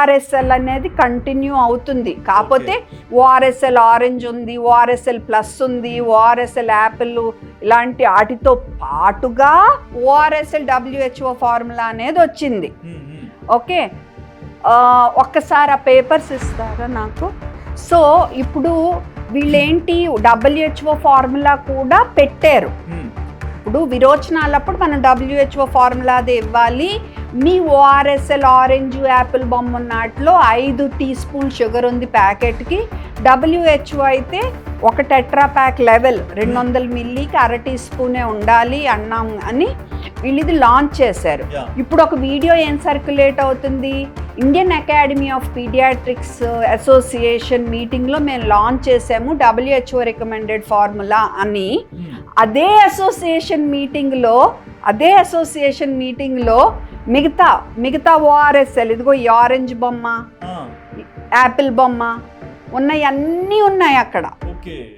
ORSL అనేది continue అవుతుంది. కాకపోతే ఓఆర్ఎస్ఎల్ ఆరెంజ్ ఉంది ఓఆర్ఎస్ఎల్ ప్లస్ ఉంది ఓఆర్ఎస్ఎల్ యాపిల్ ఇలాంటి వాటితో పాటుగా ఓఆర్ఎస్ఎల్ డబ్ల్యూహెచ్ఓ ఫార్ములా అనేది వచ్చింది. ఓకే? ఒక్కసారి ఆ పేపర్స్ ఇస్తారా నాకు? సో ఇప్పుడు వీళ్ళేంటి డబ్ల్యూహెచ్ఓ ఫార్ములా కూడా పెట్టారు. ఇప్పుడు విరోచనాలప్పుడు మనం డబ్ల్యూహెచ్ఓ ఫార్ములా అది ఇవ్వాలి. మీ ఓఆర్ఎస్ఎల్ ఆరెంజ్ యాపిల్ బొమ్మ ఉన్నట్లో ఐదు టీ స్పూన్ షుగర్ ఉంది ప్యాకెట్కి. డబ్ల్యూహెచ్ఓ అయితే ఒక టెట్రా ప్యాక్ లెవెల్ రెండు వందల మిల్లీకి అర టీ స్పూనే ఉండాలి అన్నాం అని వీళ్ళు ఇది లాంచ్ చేశారు. ఇప్పుడు ఒక వీడియో ఏం సర్క్యులేట్ అవుతుంది? Indian Academy of Pediatrics Association మీటింగ్లో మేము లాంచ్ చేసాము డబ్ల్యూహెచ్ఓ రికమెండెడ్ ఫార్ములా అని. మ్మ్. అదే అసోసియేషన్ మీటింగ్లో అదే అసోసియేషన్ మీటింగ్లో మిగతా మిగతా ఓఆర్ఎస్ఎల్ ఇదిగో ఈ ఆరెంజ్ బొమ్మ యాపిల్ బొమ్మ ఉన్నాయి అన్నీ ఉన్నాయి అక్కడ. ఓకే.